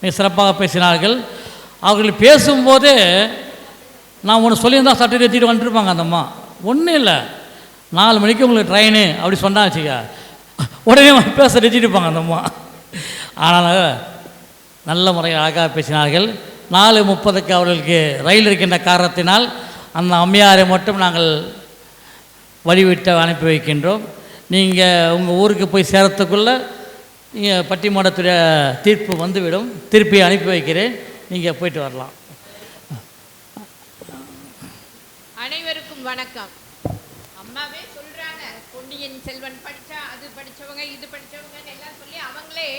மிக சிறப்பாக பேசினார்கள். அவர்கள் பேசும்போதே நான் ஒன்று சொல்லியிருந்தா சட்டை ஏற்றிட்டு வந்துருப்பாங்க அந்த அம்மா. ஒன்றும் இல்லை. நாலு மணிக்கு உங்களுக்கு ட்ரெயின் அப்படி சொன்னா உடனே வந்து பேச நிறுத்திட்டுப்பாங்க அந்த அம்மா. ஆனால் நல்ல முறையில் அழகாக பேசினார்கள். நாலு முப்பதுக்கு அவர்களுக்கு ரயில் இருக்கின்ற காரணத்தினால் அந்த அம்மையாரை மட்டும் நாங்கள் வழிவிட்டு அனுப்பி வைக்கின்றோம். நீங்கள் உங்கள் ஊருக்கு போய் சேரத்துக்குள்ளே பட்டிமன்றத்துடைய தீர்ப்பு வந்துவிடும். திருப்பி அனுப்பி வைக்கிறேன். நீங்கள் போயிட்டு வரலாம். அனைவருக்கும் வணக்கம். அம்மாவே சொல்றாங்க பொன்னியின் செல்வன் படிச்சா அது படிச்சவங்க இது படிச்சவங்கன்னு எல்லாம் சொல்லி அவங்களே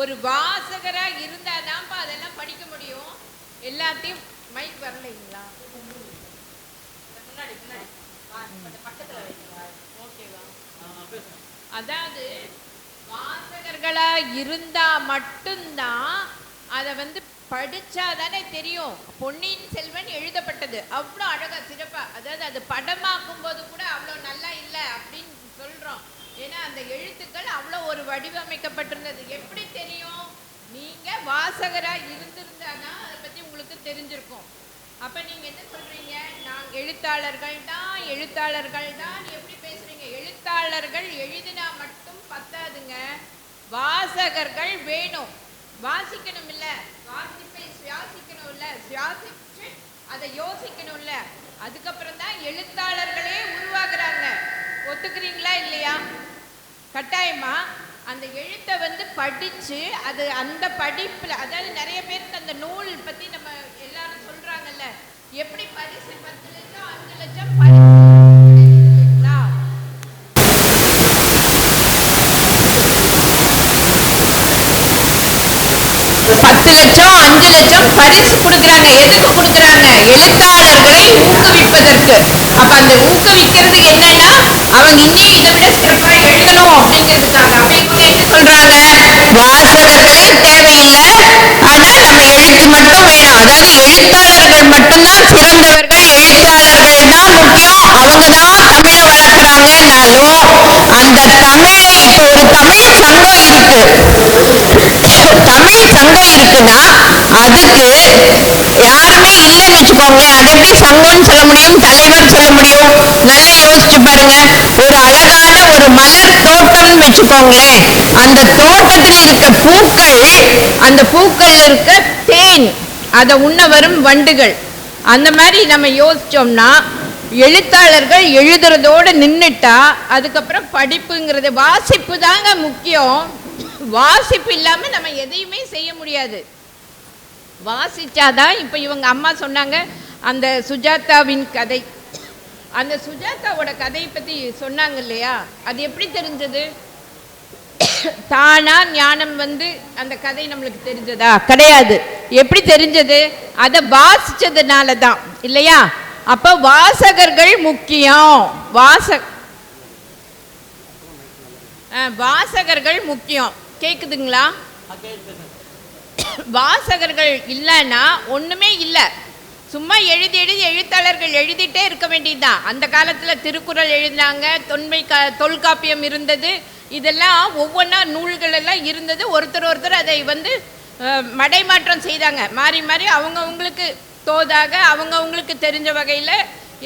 ஒரு வாசகரா இருந்தாதான்ப்பா அதெல்லாம் படிக்க முடியும். எல்லாத்தையும் மைக் வரலைங்களா முன்னாடி முன்னாடி. வா, கொஞ்சம் பக்கத்துல வைங்க. ஓகேவா அதாவது இருந்தால் இருந்தா மட்டும்தான் அதை வந்து படிச்சா தானே தெரியும். பொன்னியின் செல்வன் எழுதப்பட்டது. அவ்வளோ அழகா சிறப்பா அதாவது அது படமாக்கும் போது கூட அவ்வளோ நல்லா இல்லை அப்படின்னு சொல்றோம். ஏன்னா அந்த எழுத்துக்கள் அவ்வளோ ஒரு வடிவமைக்கப்பட்டிருந்தது. எப்படி தெரியும்? நீங்க வாசகரா இருந்திருந்தாதான் அதை பத்தி உங்களுக்கு தெரிஞ்சிருக்கும். அப்ப நீங்க என்ன சொல்றீங்க? நான் எழுத்தாளர்கள் தான் எழுத்தாளர்கள் தான். எப்படி பேசுறீங்க? எழுத்தாளர்கள் எழுதினா மட்டும் பத்தாதுங்க. வாசகர்கள் வேணும். வாசிக்கணும் இல்ல வாசிப்பை சுவாசிக்கணும் இல்ல சுவாசிச்சு அதை யோசிக்கணும் இல்ல அதுக்கப்புறம் தான் எழுத்தாளர்களே உருவாகுறாங்க. ஒத்துக்கிறீங்களா இல்லையா? கட்டாயமா? அந்த எழுத்தை வந்து படிச்சு அது அந்த படிப்புல அதாவது நிறைய பேருக்கு அந்த நூல் பத்தி நம்ம எல்லாரும் சொல்றாங்கல்ல. எப்படி பரிசு பத்து லட்சம் அஞ்சு லட்சம் பரிசு லட்சம் பரிசு கொடுக்குறாங்க எதுக்கு கொடுக்குறாங்க? எழுத்தாளர்களை ஊக்குவிப்பதற்கு. அப்ப அந்த ஊக்குவிக்கிறது என்னன்னா அவங்க இன்னும் இதை விட சிறப்பா எழுதணும் அப்படிங்கிறதுக்காக. அப்ப இவங்க என்ன சொல்றாங்க? வாசகர்கள் தேவையில்லை ஆனா நம்ம எழுத்து மட்டும் வேணும் அதாவது எழுத்தாளர்கள் மட்டும்தான் சிறந்தவர்கள் எழுத்தாளர்கள் தான் முக்கியம். அவங்க தான் தமிழை வளர்க்குறாங்கன்னாலும் அந்த தமிழை இப்போ ஒரு தமிழ் சங்கம் இருக்கு. தமிழ் இருக்குன்னா அதுக்கு யாருமே இல்லைன்னு வச்சுக்கோங்களேன். அதற்கு சங்கம் சொல்ல முடியும் தலைவர் சொல்ல முடியும். நல்லா யோசிச்சு பாருங்க. ஒரு அழகான ஒரு மலர் தோட்டம்னு வச்சுக்கோங்களேன். அந்த தோட்டத்துல இருக்க பூக்கள் அந்த பூக்கள்ல இருக்க தேன் அதை உண்ண வரும் வண்டுகள். அந்த மாதிரி நம்ம யோசிச்சோம்னா எழுத்தாளர்கள் எழுதுறதோட நின்னுட்டா அதுக்கப்புறம் படிப்புங்கிறது வாசிப்பு தாங்க முக்கியம். வாசிப்பு இல்லாமல் நம்ம எதையுமே செய்ய முடியாது. வாசித்தாதான் இப்போ இவங்க அம்மா சொன்னாங்க அந்த சுஜாதாவின் கதை. அந்த சுஜாதாவோட கதையை பற்றி சொன்னாங்க இல்லையா? அது எப்படி தெரிஞ்சது? தானா ஞானம் வந்து அந்த கதை நம்மளுக்கு தெரிஞ்சதா? கிடையாது. எப்படி தெரிஞ்சது? அதை வாசிச்சதுனால தான் இல்லையா? அப்போ வாசகர்கள் முக்கியம். வாச வாசகர்கள் முக்கியம். கேக்குதுங்களா? வாசகர்கள் இல்லைன்னா ஒண்ணுமே இல்லை. சும்மா எழுதி எழுதி எழுத்தாளர்கள் எழுதிட்டே இருக்க வேண்டியதுதான். அந்த காலத்துல திருக்குறள் எழுதினாங்க தொன்மை கா தொல்காப்பியம் இருந்தது. இதெல்லாம் ஒவ்வொன்றா நூல்கள் எல்லாம் இருந்தது. ஒருத்தர் ஒருத்தர் அதை வந்து மடைமாற்றம் செய்தாங்க. மாறி மாறி அவங்கவுங்களுக்கு தோதாக அவங்கவுங்களுக்கு தெரிஞ்ச வகையில்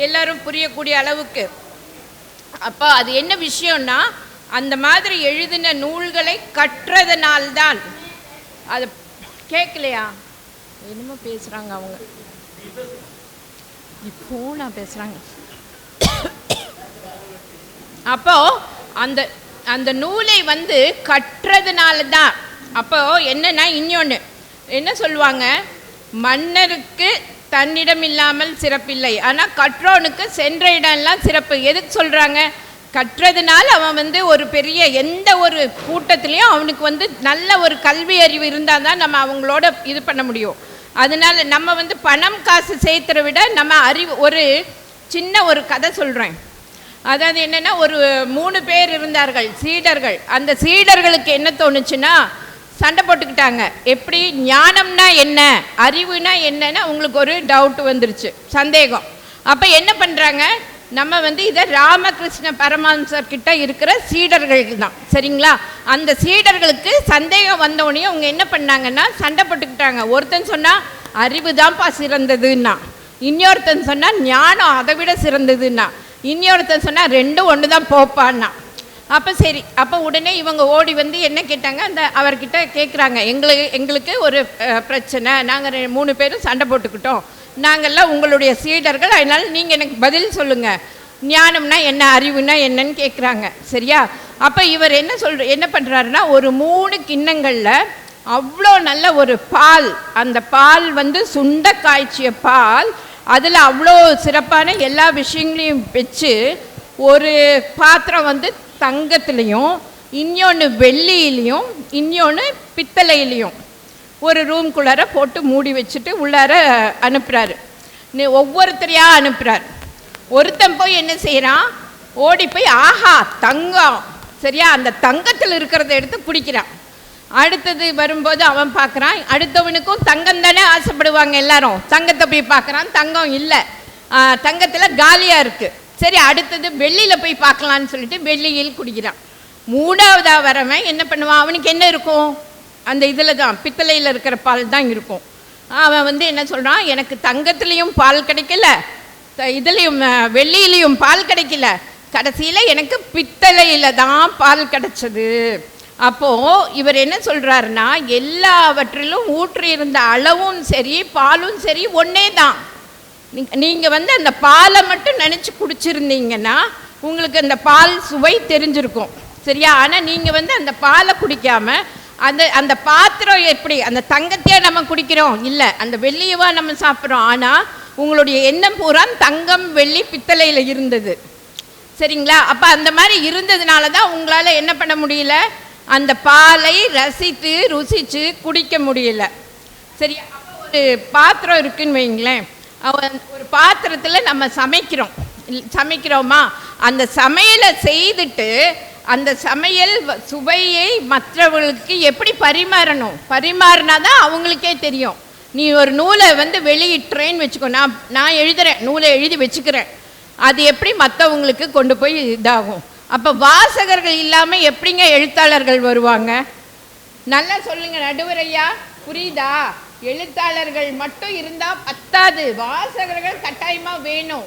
எல்லாரும் புரியக்கூடிய அளவுக்கு. அப்போ அது என்ன விஷயம்னா அந்த மாதிரி எழுதின நூல்களை கற்றதனால்தான். அது கேட்கலையா என்னமோ பேசுகிறாங்க அவங்க. இப்போ நான் பேசுகிறாங்க அப்போ அந்த அந்த நூலை வந்து கற்றதுனால தான் அப்போ என்னன்னா இன்னொன்று என்ன சொல்லுவாங்க? மன்னருக்கு தன்னிடம் இல்லாமல் சிறப்பில்லை. ஆனால் கற்றோனுக்கு சென்ற இடம்லாம் சிறப்பு. எதுக்கு சொல்கிறாங்க கற்றதுனால அவன் வந்து ஒரு பெரிய எந்த ஒரு கூட்டத்துலேயும் அவனுக்கு வந்து நல்ல ஒரு கல்வி அறிவு இருந்தால் தான் நம்ம அவங்களோட இது பண்ண முடியும். அதனால நம்ம வந்து பணம் காசு சேர்த்துற விட நம்ம அறிவு ஒரு சின்ன ஒரு கதை சொல்கிறேன் அதாவது என்னென்னா ஒரு மூணு பேர் இருந்தார்கள் சீடர்கள். அந்த சீடர்களுக்கு என்ன தோணுச்சுன்னா சண்டை போட்டுக்கிட்டாங்க. எப்படி? ஞானம்னா என்ன? அறிவுனா என்னன்னு அவங்களுக்கு ஒரு டவுட் வந்துருச்சு. சந்தேகம். அப்போ என்ன பண்ணுறாங்க நம்ம வந்து இதை ராமகிருஷ்ண பரமஹம்சர் கிட்ட இருக்கிற சீடர்கள் தான் சரிங்களா? அந்த சீடர்களுக்கு சந்தேகம் வந்தவொடனே அவங்க என்ன பண்ணாங்கன்னா சண்டை போட்டுக்கிட்டாங்க. ஒருத்தன் சொன்னா அறிவு தான்ப்பா சிறந்ததுன்னா. இன்னொருத்தன் சொன்னா ஞானம் அதை விட சிறந்ததுன்னா. இன்னொருத்தன் சொன்னா ரெண்டும் ஒன்று தான் போப்பான்னா. அப்போ சரி அப்போ உடனே இவங்க ஓடி வந்து என்ன கேட்டாங்க? அந்த அவர்கிட்ட கேட்குறாங்க எங்களுக்கு எங்களுக்கு ஒரு பிரச்சனை. நாங்கள் மூணு பேரும் சண்டை போட்டுக்கிட்டோம். நாங்கள்லாம் உங்களுடைய சீடர்கள் அதனால் நீங்கள் எனக்கு பதில் சொல்லுங்கள் ஞானம்னா என்ன அறிவுனா என்னன்னு கேட்குறாங்க சரியா? அப்போ இவர் என்ன சொல்ற என்ன பண்ணுறாருன்னா ஒரு மூணு கிண்ணங்களில் அவ்வளோ நல்ல ஒரு பால் அந்த பால் வந்து சுண்ட காய்ச்சிய பால் அதில் அவ்வளோ சிறப்பான எல்லா விஷயங்களையும் வச்சு ஒரு பாத்திரம் வந்து தங்கத்துலேயும் இன்னொன்று வெள்ளியிலையும் இன்னொன்று பித்தளையிலையும். ஒரு ரூம்குள்ளார போட்டு மூடி வச்சுட்டு உள்ளார அனுப்புகிறாரு ஒவ்வொருத்தரையாக அனுப்புகிறார் ஒருத்தன் போய் என்ன செய்கிறான் ஓடி போய் ஆஹா தங்கம். சரியா? அந்த தங்கத்தில் இருக்கிறத எடுத்து குடிக்கிறான். அடுத்தது வரும்போது அவன் பார்க்குறான் அடுத்தவனுக்கும் தங்கம் தானே ஆசைப்படுவாங்க எல்லாரும். தங்கத்தை போய் பார்க்குறான் தங்கம் இல்லை. தங்கத்தில் காலியாக இருக்குது சரி அடுத்தது வெள்ளியில் போய் பார்க்கலான்னு சொல்லிட்டு வெள்ளியில் குடிக்கிறான். மூணாவதாக வரவன் என்ன பண்ணுவான்? அவனுக்கு என்ன இருக்கும்? அந்த இதில் தான் பித்தளையில் இருக்கிற பால் தான் இருக்கும். அவன் வந்து என்ன சொல்கிறான் எனக்கு தங்கத்துலேயும் பால் கிடைக்கல. த- இதுலேயும் வெள்ளியிலையும் பால் கிடைக்கல. கடைசியில் எனக்கு பித்தளையில் தான் பால் கிடைச்சது. அப்போது இவர் என்ன சொல்கிறாருன்னா எல்லாவற்றிலும் ஊற்றியிருந்த அளவும் சரி பாலும் சரி ஒன்றே தான். நீங்கள் வந்து அந்த பாலை மட்டும் நினச்சி குடிச்சிருந்தீங்கன்னா உங்களுக்கு அந்த பால் சுவை தெரிஞ்சிருக்கும். சரியா? ஆனால் நீங்கள் வந்து அந்த பாலை குடிக்காமல் அந்த அந்த பாத்திரம் எப்படி அந்த தங்கத்தையே நம்ம குடிக்கிறோம்? இல்லை அந்த வெள்ளியவா நம்ம சாப்பிட்றோம். ஆனால் உங்களுடைய எண்ணம் பூரா தங்கம் வெள்ளி பித்தளையில் இருந்தது. சரிங்களா? அப்போ அந்த மாதிரி இருந்ததுனால தான் உங்களால் என்ன பண்ண முடியல? அந்த பாலை ரசித்து ருசித்து குடிக்க முடியல. சரியா? அப்போ ஒரு பாத்திரம் இருக்குன்னு வைங்களேன். ஒரு பாத்திரத்தில் நம்ம சமைக்கிறோம். சமைக்கிறோமா? அந்த சமையலை செய்துட்டு அந்த சமையல் வ- சுவையை மற்றவர்களுக்கு எப்படி பரிமாறணும்? பரிமாறினா தான் அவங்களுக்கே தெரியும். நீ ஒரு நூலை வந்து வெளியிட்டுறேன்னு வச்சுக்கோ. நான் நான் எழுதுகிறேன் நூலை எழுதி வச்சுக்கிறேன். அது எப்படி மற்றவங்களுக்கு கொண்டு போய் இதாகும். அப்போ வாசகர்கள் இல்லாமல் எப்படிங்க எழுத்தாளர்கள் வருவாங்க? நல்லா சொல்லுங்க நடுவரையா? புரியுதா? எழுத்தாளர்கள் மட்டும் இருந்தால் பத்தாது. வாசகர்கள் கட்டாயமாக வேணும்.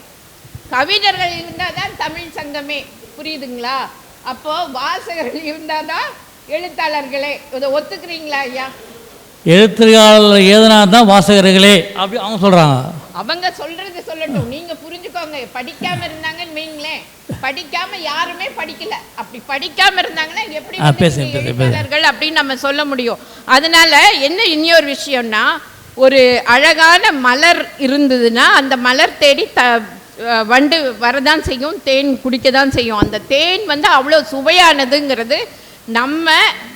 கவிஞர்கள் இருந்தால் தான் தமிழ் சங்கமே. புரியுதுங்களா? அப்போ வாசகர்கள் இருந்தால் தான் எழுத்தாளர்களே. இதை ஒத்துக்கிறீங்களா ஐயா? எழுத்துக்காரர்கள் ஏதனா தான் வாசகர்களே அப்படி அவங்க சொல்கிறாங்க அவங்க சொல்றது சொல்லட்டும். நீங்க புரிஞ்சுக்கோங்க. படிக்காம இருந்தாங்கன்னு வைங்களேன் படிக்காம யாருமே படிக்கல. அப்படி படிக்காம இருந்தாங்கன்னா எப்படி. எழுத்தாளர்கள் அப்படின்னு நம்ம சொல்ல முடியும். அதனால என்ன இன்னொரு விஷயம்னா ஒரு அழகான மலர் இருந்ததுன்னா அந்த மலர் தேடி த வண்டு வரதான் செய்யும் தேன் குடிக்க தான் செய்யும். அந்த தேன் வந்து அவ்வளோ சுவையானதுங்கிறது நம்ம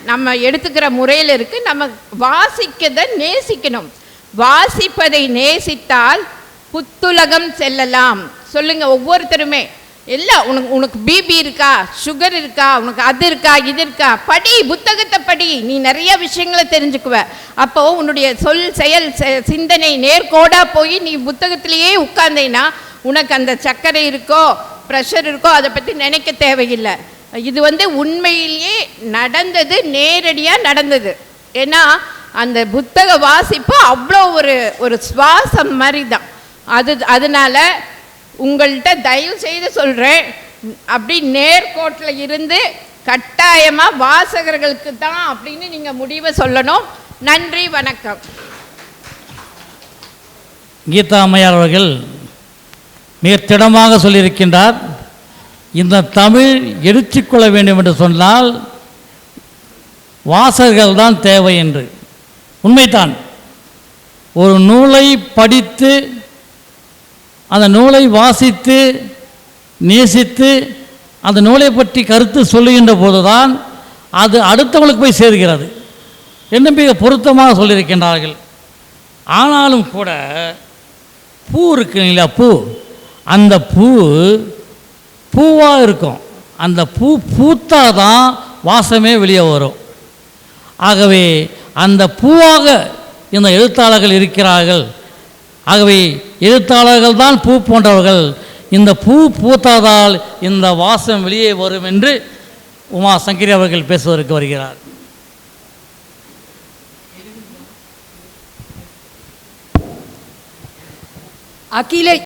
நம்ம எடுத்துக்கிற முறையில் இருக்குது நம்ம வாசிக்கதை நேசிக்கணும். வாசிப்பதை நேசித்தால் புத்துலகம் செல்லலாம். சொல்லுங்கள் ஒவ்வொருத்தருமே. இல்லை உனக்கு உனக்கு பிபி இருக்கா சுகர் இருக்கா உனக்கு அது இருக்கா இது இருக்கா? படி புத்தகத்தை படி. நீ நிறைய விஷயங்களை தெரிஞ்சுக்குவ. அப்போது உன்னுடைய சொல் செயல் செ- சிந்தனை நேர்கோடாக போய் நீ புத்தகத்திலேயே உட்கார்ந்தேன்னா உனக்கு அந்த சர்க்கரை இருக்கோ ப்ரெஷர் இருக்கோ அதை பற்றி நினைக்க தேவையில்லை. இது வந்து உண்மையிலேயே நடந்தது நேரடியாக நடந்தது. ஏன்னா அந்த புத்தக வாசிப்பு அவ்வளோ ஒரு ஒரு சுவாசம் மாதிரி தான் அது அதனால உங்கள்கிட்ட தயவு செய்து சொல்கிறேன் அப்படி நேர்கோட்டில் இருந்து கட்டாயமாக வாசகர்களுக்கு தான் அப்படின்னு நீங்கள் முடிவை சொல்லணும். நன்றி வணக்கம். கீதா அம்மையார் அவர்கள் மிக திடமாக சொல்லியிருக்கின்றார். இந்த தமிழ் எடுத்துக்கொள்ள வேண்டும் என்று சொன்னால் வாசகர்கள் தான் தேவை என்று. உண்மைதான். ஒரு நூலை படித்து அந்த நூலை வாசித்து நேசித்து அந்த நூலை பற்றி கருத்து சொல்லுகின்ற போதுதான் அது அடுத்தவங்களுக்கு போய் சேர்கிறது. என்று மிக பொருத்தமாக சொல்லியிருக்கின்றார்கள். ஆனாலும் கூட பூ இருக்கு இல்லையா பூ? அந்த பூ பூவாக இருக்கும். அந்த பூ பூத்தாதான் வாசமே வெளியே வரும். ஆகவே அந்த பூவாக இந்த எழுத்தாளர்கள் இருக்கிறார்கள். ஆகவே எழுத்தாளர்கள் தான் பூ போன்றவர்கள். இந்த பூ பூத்தாதால் இந்த வாசம் வெளியே வரும் என்று உமா சங்கரி அவர்கள் பேசுவதற்கு வருகிறார். அகில